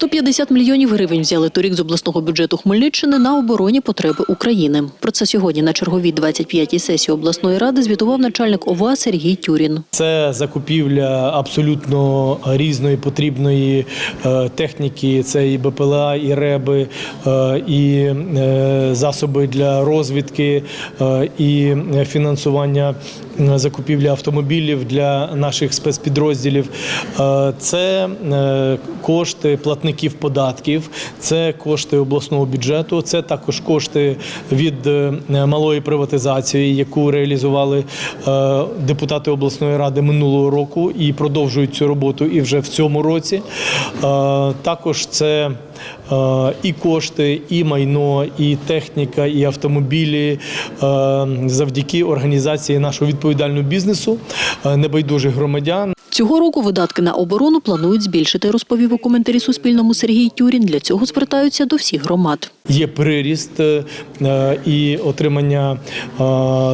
150 мільйонів гривень взяли торік з обласного бюджету Хмельниччини на оборонні потреби України. Про це сьогодні на черговій 25-й сесії обласної ради звітував начальник ОВА Сергій Тюрін. Це закупівля абсолютно різної потрібної е, техніки. Це і БПЛА, і реби, е, і е, засоби для розвідки, і фінансування закупівлі автомобілів для наших спецпідрозділів. Це кошти платників податків, це кошти обласного бюджету, це також кошти від е, малої приватизації, яку реалізували е, депутати обласної ради минулого року і продовжують цю роботу і вже в цьому році. Е, Також це і кошти, і майно, і техніка, і автомобілі завдяки організації нашого відповідального бізнесу, небайдужих громадян. Цього року видатки на оборону планують збільшити, розповів у коментарі Суспільному Сергій Тюрін. Для цього звертаються до всіх громад. Є приріст е, і отримання е,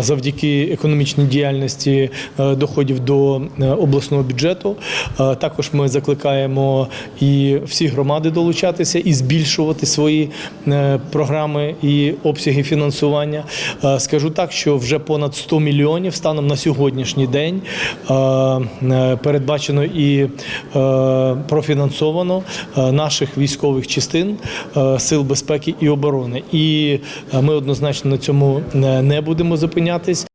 завдяки економічній діяльності е, доходів до е, обласного бюджету. Е, Також ми закликаємо і всі громади долучатися і збільшувати свої е, програми і обсяги фінансування. Е, Скажу так, що вже понад 100 мільйонів станом на сьогоднішній день е, е, передбачено і е, профінансовано е, наших військових частин е, сил безпеки і оборони. І е, ми однозначно на цьому е, не будемо зупинятись.